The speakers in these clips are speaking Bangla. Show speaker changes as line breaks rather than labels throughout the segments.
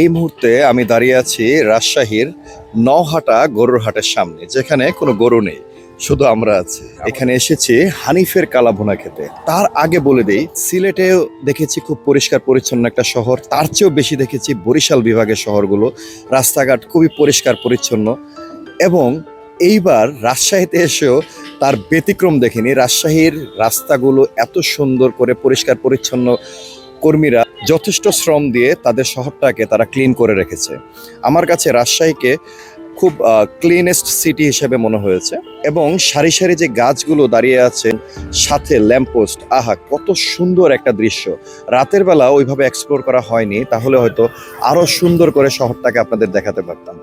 এই মুহূর্তে আমি দাঁড়িয়ে আছি রাজশাহীর নহাটা গরুর হাটের সামনে যেখানে কোনো গরু নেই শুধু আমরা আছি। এখানে এসেছি হানিফের কালাভুনা খেতে। তার আগে বলে দেই সিলেটেও দেখেছি খুব পরিষ্কার পরিচ্ছন্ন একটা শহর তার চেয়েও বেশি দেখেছি বরিশাল বিভাগের শহরগুলো। রাস্তাঘাট খুবই পরিষ্কার পরিচ্ছন্ন এবং এইবার রাজশাহীতে এসেও তার ব্যতিক্রম দেখিনি। রাজশাহীর রাস্তাগুলো এত সুন্দর করে পরিষ্কার পরিচ্ছন্ন কর্মীরা যথেষ্ট শ্রম দিয়ে তাদের শহরটাকে তারা ক্লিন করে রেখেছে। আমার কাছে রাজশাহীকে খুব ক্লিনেস্ট সিটি হিসেবে মনে হয়েছে এবং সারি সারি যে গাছগুলো দাঁড়িয়ে আছে, সাথে ল্যাম্পপোস্ট আহা, কত সুন্দর একটা দৃশ্য। রাতের বেলা ওইভাবে এক্সপ্লোর করা হয়নি, তাহলে হয়তো আরও সুন্দর করে শহরটাকে আপনাদের দেখাতে পারতাম।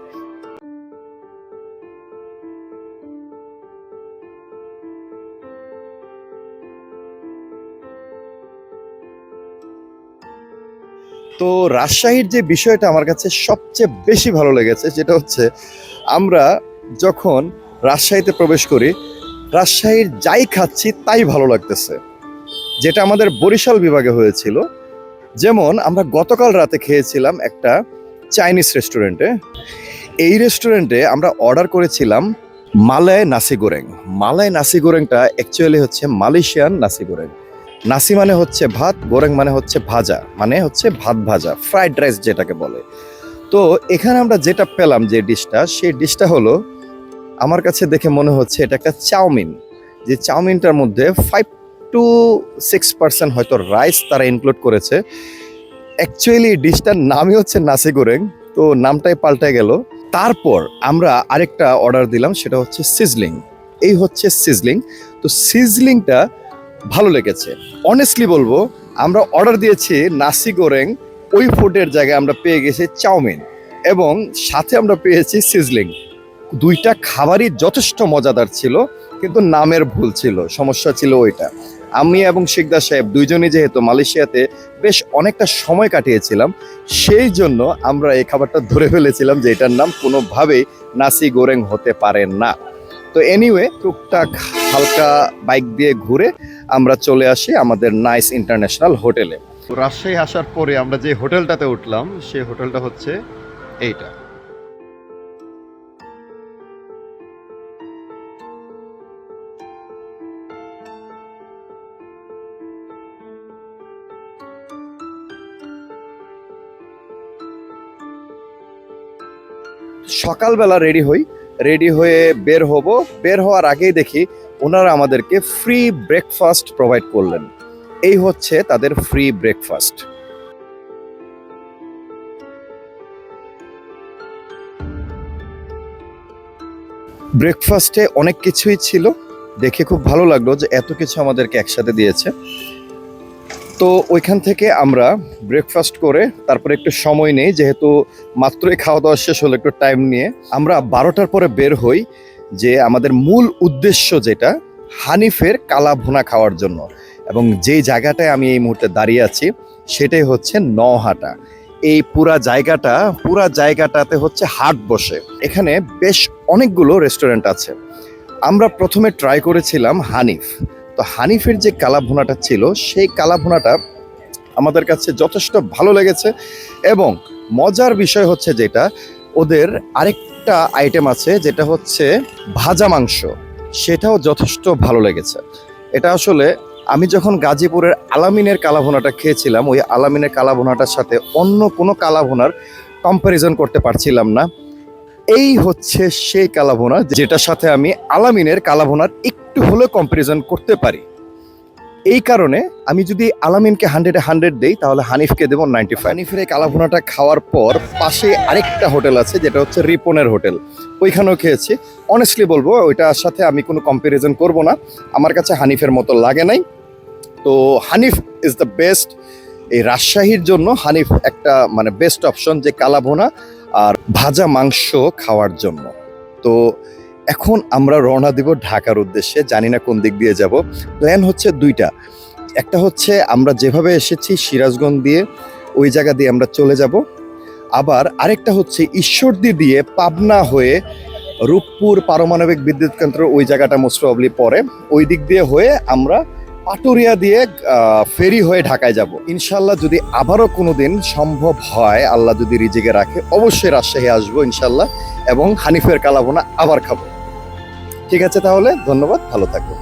তো রাজশাহীর যে বিষয়টা আমার কাছে সবচেয়ে বেশি ভালো লেগেছে যেটা হচ্ছে আমরা যখন রাজশাহীতে প্রবেশ করি, রাজশাহীর যাই খাচ্ছি তাই ভালো লাগতেছে। যেটা আমাদের বরিশাল বিভাগে হয়েছিল। যেমন আমরা গতকাল রাতে খেয়েছিলাম একটা চাইনিজ রেস্টুরেন্টে। এই রেস্টুরেন্টে আমরা অর্ডার করেছিলাম মালায় নাসি গোরেং মালায় নাসি গোরেংটা অ্যাকচুয়ালি হচ্ছে মালয়েশিয়ান নাসি গোরেং নাসি মানে হচ্ছে ভাত, গোরেং মানে হচ্ছে ভাজা মানে হচ্ছে ভাত ভাজা ফ্রাইড রাইস যেটাকে বলে। তো এখানে আমরা যেটা পেলাম যে ডিশটা, সেই ডিশটা হলো, আমার কাছে দেখে মনে হচ্ছে এটা একটা চাউমিন। যে চাউমিনটার মধ্যে ফাইভ টু সিক্স পার্সেন্ট হয়তো রাইস তারা ইনক্লুড করেছে। অ্যাকচুয়ালি ডিশটার নামই হচ্ছে নাসি গোরেং, তো নামটাই পাল্টে গেল। তারপর আমরা আরেকটা অর্ডার দিলাম, সেটা হচ্ছে সিজলিং এই হচ্ছে সিজলিং তো সিজলিংটা ভালো লেগেছে। অনেস্টলি বলব, আমরা অর্ডার দিয়েছি নাসি গোরেং ওই ফুডের জায়গায় আমরা পেয়ে গেছি চাউমিন এবং সাথে আমরা পেয়েছি সিজলিং দুইটা খাবারই যথেষ্ট মজাদার ছিল, কিন্তু নামের ভুল ছিল, সমস্যা ছিল ওইটা। আমি এবং শিকদার সাহেব দুইজনই যেহেতু মালয়েশিয়াতে বেশ অনেকটা সময় কাটিয়েছিলাম, সেই জন্য আমরা এই খাবারটা ধরে ফেলেছিলাম যে এটার নাম কোনোভাবেই নাসি গোরেং হতে পারে না। তো এনিওয়ে টুকটাক হালকা বাইক দিয়ে ঘুরে আমরা চলে আসি আমাদের নাইস ইন্টারন্যাশনাল হোটেলে। রাজশাহী আসার পরে আমরা যে হোটেলটাতে উঠলাম সেই হোটেলটা হচ্ছে এইটা। সকালবেলা রেডি হই রেডি হয়ে বের হব। বের হওয়ার আগেই দেখি ওনারা আমাদেরকে ফ্রি ব্রেকফাস্ট প্রোভাইড করলেন। এই হচ্ছে তাদের ফ্রি ব্রেকফাস্ট ব্রেকফাস্টে অনেক কিছুই ছিল। দেখে খুব ভালো লাগল যে এত কিছু আমাদেরকে একসাথে দিয়েছে। তো ওইখান থেকে আমরা ব্রেকফাস্ট করে তারপরে একটু সময় নেই, যেহেতু মাত্রই খাওয়া দাওয়া শেষ হলো, একটু টাইম নিয়ে, আমরা বারোটার পরে বের হই। যে আমাদের মূল উদ্দেশ্য যেটা, হানিফের কালা ভুনা খাওয়ার জন্য। এবং যেই জায়গাটায় আমি এই মুহূর্তে দাঁড়িয়ে আছি, সেটাই হচ্ছে নহাটা এই পুরা জায়গাটা, পুরা জায়গাটাতে হচ্ছে হাট বসে। এখানে বেশ অনেকগুলো রেস্টুরেন্ট আছে। আমরা প্রথমে ট্রাই করেছিলাম হানিফ। তো হানিফের যে কালা ভুনাটা ছিল, সেই কালা ভুনাটা আমাদের কাছে যথেষ্ট ভালো লেগেছে। এবং মজার বিষয় হচ্ছে যেটা, ওদের আরেকটা আইটেম আছে যেটা হচ্ছে ভাজা মাংস। সেটাও যথেষ্ট ভালো লেগেছে। এটা আসলে আমি যখন গাজীপুরের আলামিনের কালাভোনাটা খেয়েছিলাম, ওই আলামিনের কালাভোনাটার সাথে অন্য কোনো কালাভোনার কম্প্যারিজন করতে পারছিলাম না। এই হচ্ছে সেই কালাভোনা যেটার সাথে আমি আলামিনের কালাভোনার একটু হলেও কম্প্যারিজন করতে পারি। এই কারণে আমি যদি আলামিনকে হান্ড্রেডে হান্ড্রেড দেই, তাহলে হানিফকে দেবো নাইনটি ফাইভ। হানিফের এই কালাভুনাটা খাওয়ার পর পাশে আরেকটা হোটেল আছে, যেটা হচ্ছে রিপনের হোটেল। ওইখানেও খেয়েছি। অনেস্টলি বলব, ওইটার সাথে আমি কোনো কম্প্যারিজন করব না। আমার কাছে হানিফের মতো লাগে নাই। তো হানিফ ইজ দ্য বেস্ট এই রাজশাহীর জন্য হানিফ একটা মানে বেস্ট অপশন যে কালাভোনা আর ভাজা মাংস খাওয়ার জন্য। তো এখন আমরা রওনা দিব ঢাকার উদ্দেশ্যে। জানি না কোন দিক দিয়ে যাব। প্ল্যান হচ্ছে দুইটা। একটা হচ্ছে আমরা যেভাবে এসেছি সিরাজগঞ্জ দিয়ে, ওই জায়গা দিয়ে আমরা চলে যাব। আবার আরেকটা হচ্ছে ঈশ্বরদী দিয়ে পাবনা হয়ে রূপপুর পারমাণবিক বিদ্যুৎ কেন্দ্র, ওই জায়গাটা মোস্ট প্রবলি পরে। ওই দিক দিয়ে হয়ে আমরা পাটুরিয়া দিয়ে ফেরি হয়ে ঢাকায় যাব। ইনশাল্লাহ যদি আবারও কোনো দিন সম্ভব হয়, আল্লাহ যদি রিজিকে রাখে, অবশ্যই রাজশাহী আসব ইনশাল্লাহ এবং হানিফের কালাবোনা আবার খাব। ঠিক আছে তাহলে ধন্যবাদ ভালো থাকো